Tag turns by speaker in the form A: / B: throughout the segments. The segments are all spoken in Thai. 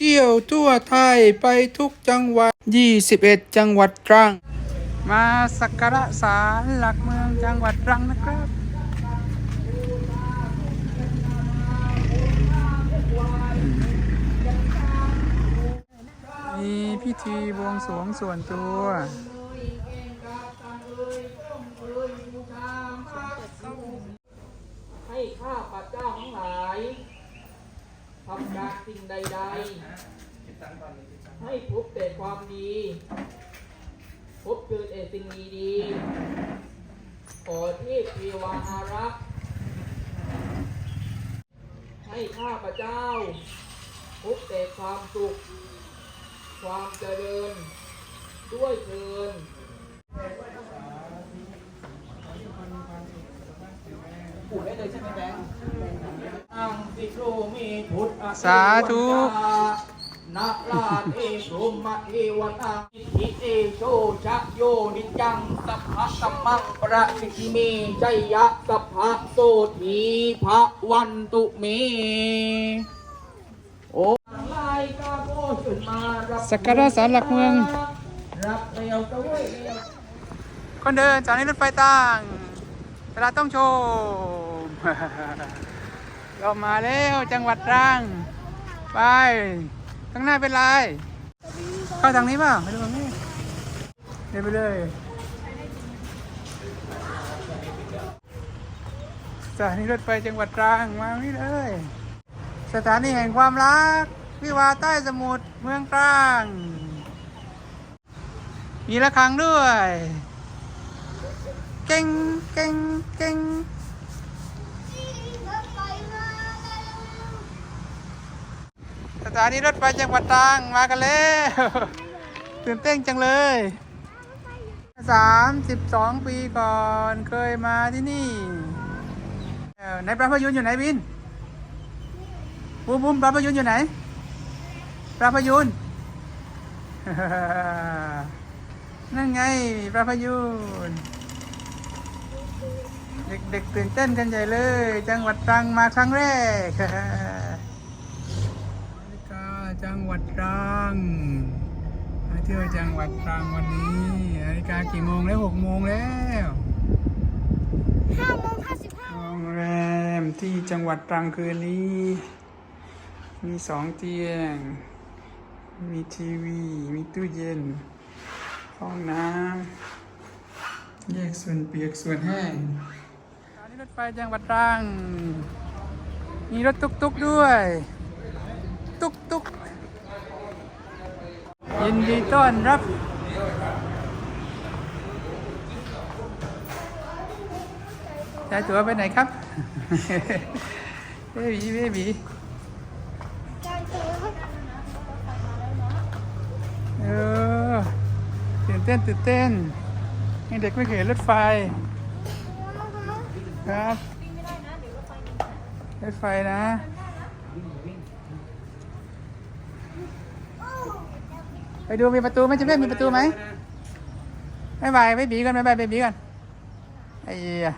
A: เที่ยวทั่วไทยไปทุกจังหวัด 21 จังหวัดตรัง มาสักการะศาลหลักเมืองจังหวัดตรังนะครับ มีพิธีบวงสรวงส่วนตัว
B: ให้ข้าพระเจ้าทั้งหลายทำการสิ่ งใด ๆ ให้พบแต่ความดี พบเจอแต่สิ่งดีๆขอเทพเทวาอารักษ์ให้ข้าพระเจ้า พบแต่ความสุข ความเจริญ ด้วยเทินพูดได้เลยใช่ไหมแบงค์อัง สิโรมีพุทธ
A: สาธุ
B: นาลาเอโสมะเอวตาอิทิเอโชชะโยนิจังสัพพะสัมมังประสิทธิเมจยะสัพพะโสทีพระวันตุเมโอ้ลายกาโบขึ้นมารับ
A: สักการะศาลหลักเมือง
B: รับเร็วตะเวยเร็ว
A: คนเดินสถานีรถไฟตั้งเวลาต้องชม เรามาแล้วจังหวัดตรัง ไป ข้างหน้าเป็นไร เข้าทางนี้ป่าไปดูทางนี้เดินไปเลยสถานีรถไฟจังหวัดตรังมานี่เลย สถานีแห่งความรัก วิวาใต้สมุทรเมืองตรัง มีระฆังด้วย เก่งเก่งเก่ง ถานีรถไฟจังหวัดตรังมากันแล้วตื่นเต้นจังเลยสามสิบสองปีก่อนเคยมาที่นี่เอ่อไหนปลาพยุนอยู่ไหนบินบุ้มบุ้มปลาพยุนอยู่ไหนปลาพยุนนั่นไงปลาพยุนเด็กๆตื่นเต้นกันใหญ่เลย จังหวัดตรังมาครั้งแรก งหวัดตรังมาเที่ยวจังหวัดตรังวันนี้นาฬิกากี่โมงแล้วหกโมงแล้ว
C: ห้าโมงห้าสิบห้า
A: โรงแรมที่จังหวัดตรังคืนนี้ มีสองเตียง มีทีวี มีตู้เย็น ห้องน้ำแยกส่วนเปียกส่วนแห้งสถานีรถไฟจังหวัดตรัง มีรถตุกๆด้วย ตุกๆ ยินดีต้อนรับจะตั๋วไปไหนครับ เบบีเบบี
C: การเจอ
A: เออตื่นเต้นตื่นเต้นยังเด็กไม่เคยเห็นรถไฟ ครับรถไฟนะ ไปดูมีประตูไหมจะเล่นมีประตูไหมไม่บายไม่บีกันไม่บายไม่บีกันไอ้เหี้ย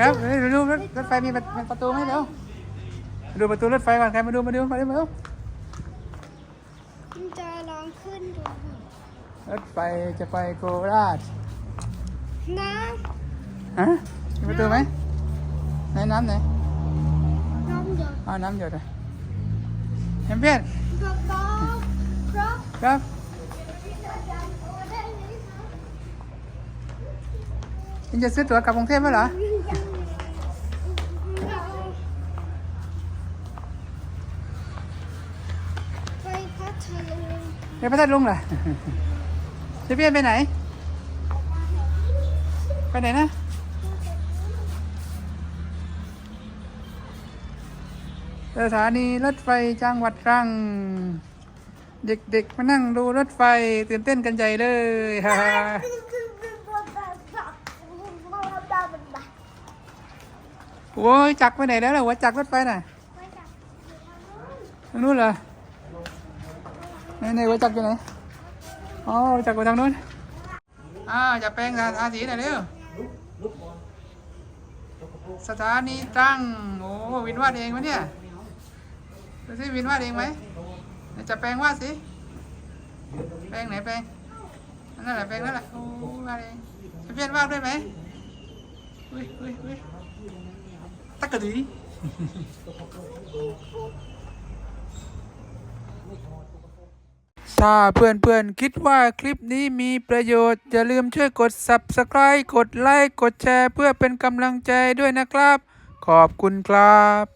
A: ครับเฮ้ยดูรถรถไฟมีประมีประตูไหมเดี๋ยวมาดูประตูรถไฟก่อนใครมาดูมาดูมาดูมาดู
C: จะลองขึ้นดู
A: รถไฟจะไปโคราช
C: น้
A: ฮะมีประตูไหมไหนน้ำไหนำ
C: น้ำหยด
A: เอาน้ำหยดอะ แชมเปี้ยน
C: กระเป๋าครับ
A: ครับคุณจะซื้อตั๋วกลับกรุงเทพไหมเหรอ
C: ไปพัทลุง
A: ไปพระธาตุลุงเหรอแชมเปี้ยนไปไหน ไปไหนนะ สถานีรถไฟจังหวัดตรัง เด็กๆมานั่งดูรถไฟตื่นเต้นกันใหญ่เลยฮ่าโอ้ยจักไปไหนแล้วล่ะหัวจักรถไฟน่ะทางนู้นเหรอไหนไหนหัวจักอยู่ไหนอ๋อหัวจักรไปทางนู้นอ้าจะแปลงอาสีหน่อยเร็วสถานีตรังโอ้วินวาดเองวะเนี่ย ดูสิวินวาดเองไหมจะแปลงวาดสิ แปลงไหนแปลงนนั่นแหละแปลงนั่นแหละโอ้วาดเองจะเพี้ยนวาดด้วยไหมอุ้ยอุ้ยอุ้ยตักกะดีถ้าเพื่อนๆ คิดว่าคลิปนี้มีประโยชน์ อย่าลืมช่วยกด Subscribe กดไลค์ กดแชร์ เพื่อเป็นกำลังใจด้วยนะครับ ขอบคุณครับ